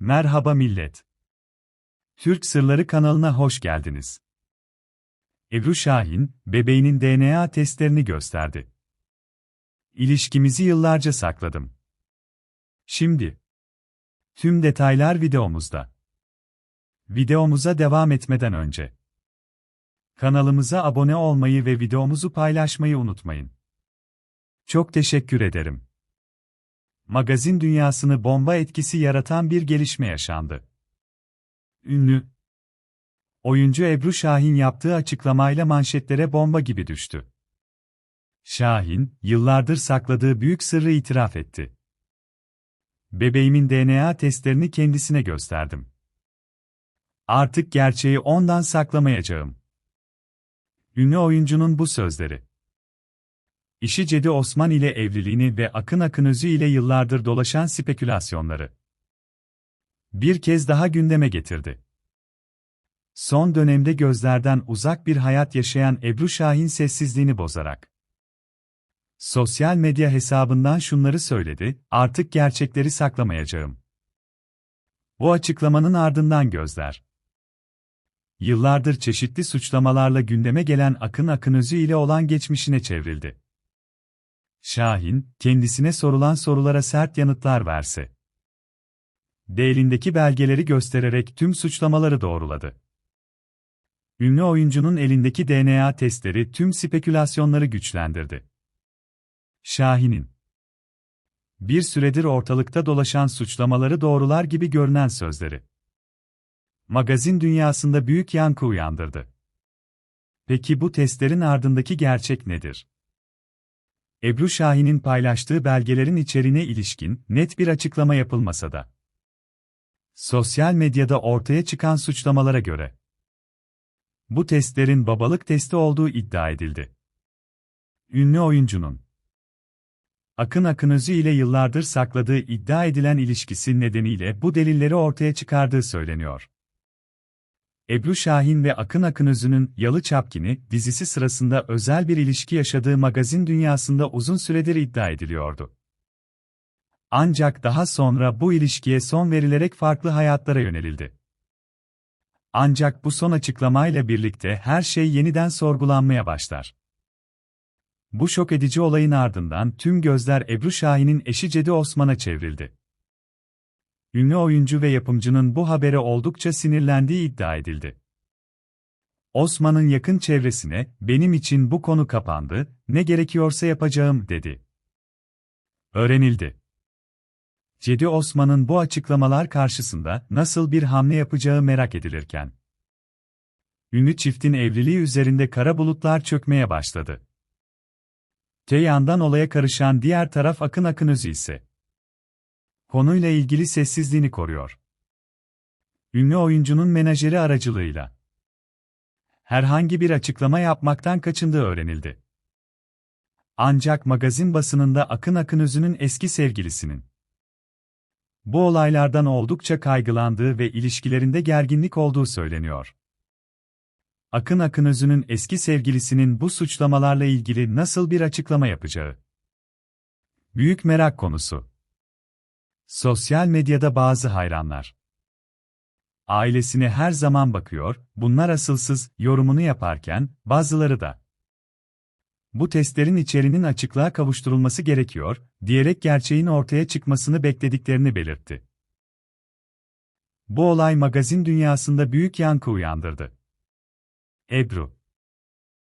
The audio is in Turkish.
Merhaba millet. Türk Sırları kanalına hoş geldiniz. Ebru Şahin, bebeğinin DNA testlerini gösterdi. İlişkimizi yıllarca sakladım. Şimdi. Tüm detaylar videomuzda. Videomuza devam etmeden önce. Kanalımıza abone olmayı ve videomuzu paylaşmayı unutmayın. Çok teşekkür ederim magazin dünyasını bomba etkisi yaratan bir gelişme yaşandı. Ünlü oyuncu Ebru Şahin yaptığı açıklamayla manşetlere bomba gibi düştü. Şahin, yıllardır sakladığı büyük sırrı itiraf etti. Bebeğimin DNA testlerini kendisine gösterdim. Artık gerçeği ondan saklamayacağım. Ünlü oyuncunun bu sözleri İşi Cedi Osman ile evliliğini ve Akın Akınözü ile yıllardır dolaşan spekülasyonları bir kez daha gündeme getirdi. Son dönemde gözlerden uzak bir hayat yaşayan Ebru Şahin sessizliğini bozarak sosyal medya hesabından şunları söyledi, artık gerçekleri saklamayacağım. Bu açıklamanın ardından gözler yıllardır çeşitli suçlamalarla gündeme gelen Akın Akınözü ile olan geçmişine çevrildi. Şahin, kendisine sorulan sorulara sert yanıtlar verse. De elindeki belgeleri göstererek tüm suçlamaları doğruladı. Ünlü oyuncunun elindeki DNA testleri tüm spekülasyonları güçlendirdi. Şahin'in bir süredir ortalıkta dolaşan suçlamaları doğrular gibi görünen sözleri. Magazin dünyasında büyük yankı uyandırdı. Peki bu testlerin ardındaki gerçek nedir? Ebru Şahin'in paylaştığı belgelerin içeriğine ilişkin net bir açıklama yapılmasa da. Sosyal medyada ortaya çıkan suçlamalara göre bu testlerin babalık testi olduğu iddia edildi. Ünlü oyuncunun Akın Akınözü ile yıllardır sakladığı iddia edilen ilişkisi nedeniyle bu delilleri ortaya çıkardığı söyleniyor. Ebru Şahin ve Akın Akınözü'nün Yalı Çapkini dizisi sırasında özel bir ilişki yaşadığı magazin dünyasında uzun süredir iddia ediliyordu. Ancak daha sonra bu ilişkiye son verilerek farklı hayatlara yönelildi. Ancak bu son açıklamayla birlikte her şey yeniden sorgulanmaya başlar. Bu şok edici olayın ardından tüm gözler Ebru Şahin'in eşi Cedi Osman'a çevrildi ünlü oyuncu ve yapımcının bu habere oldukça sinirlendiği iddia edildi. Osman'ın yakın çevresine, benim için bu konu kapandı, ne gerekiyorsa yapacağım, dedi. Öğrenildi. Cedi Osman'ın bu açıklamalar karşısında nasıl bir hamle yapacağı merak edilirken, ünlü çiftin evliliği üzerinde kara bulutlar çökmeye başladı. Te olaya karışan diğer taraf Akın Akınözü ise, konuyla ilgili sessizliğini koruyor. Ünlü oyuncunun menajeri aracılığıyla herhangi bir açıklama yapmaktan kaçındığı öğrenildi. Ancak magazin basınında Akın Akınözü'nün eski sevgilisinin bu olaylardan oldukça kaygılandığı ve ilişkilerinde gerginlik olduğu söyleniyor. Akın Akınözü'nün eski sevgilisinin bu suçlamalarla ilgili nasıl bir açıklama yapacağı büyük merak konusu. Sosyal medyada bazı hayranlar ailesine her zaman bakıyor, bunlar asılsız yorumunu yaparken bazıları da bu testlerin içeriğinin açıklığa kavuşturulması gerekiyor diyerek gerçeğin ortaya çıkmasını beklediklerini belirtti. Bu olay magazin dünyasında büyük yankı uyandırdı. Ebru